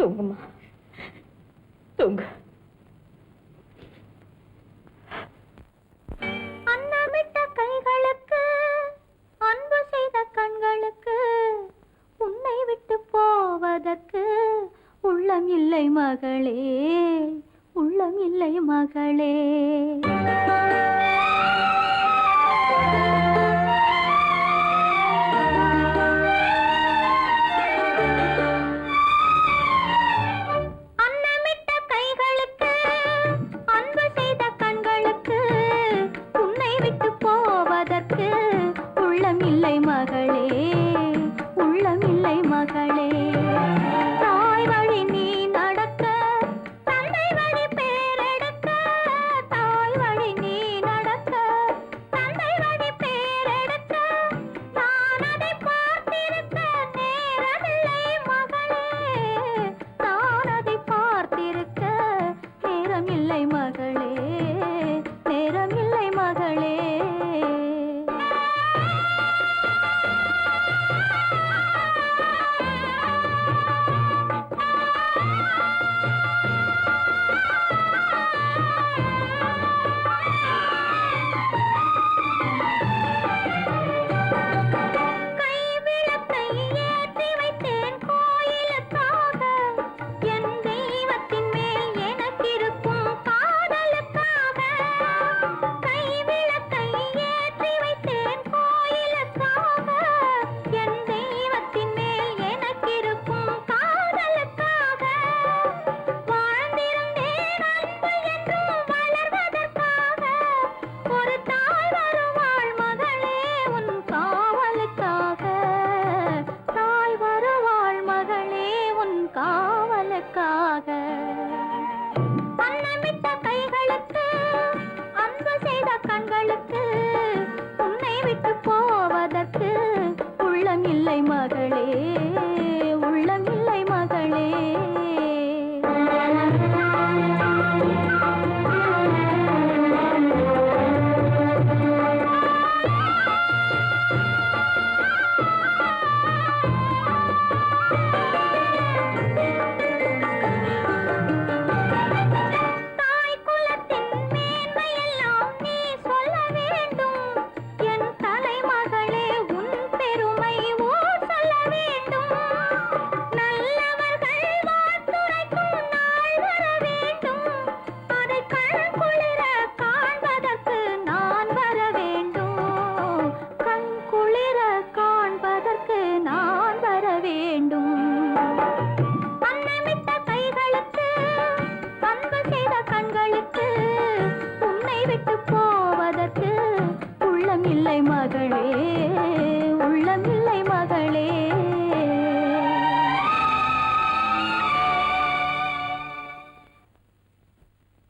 தூங்குமா தூங்கு. அன்னமிட்ட கைகளுக்கு அன்பு செய்த கண்களுக்கு உன்னை விட்டு போவதற்கு உள்ளம் இல்லை மகளே உள்ளம் இல்லை மகளே. there.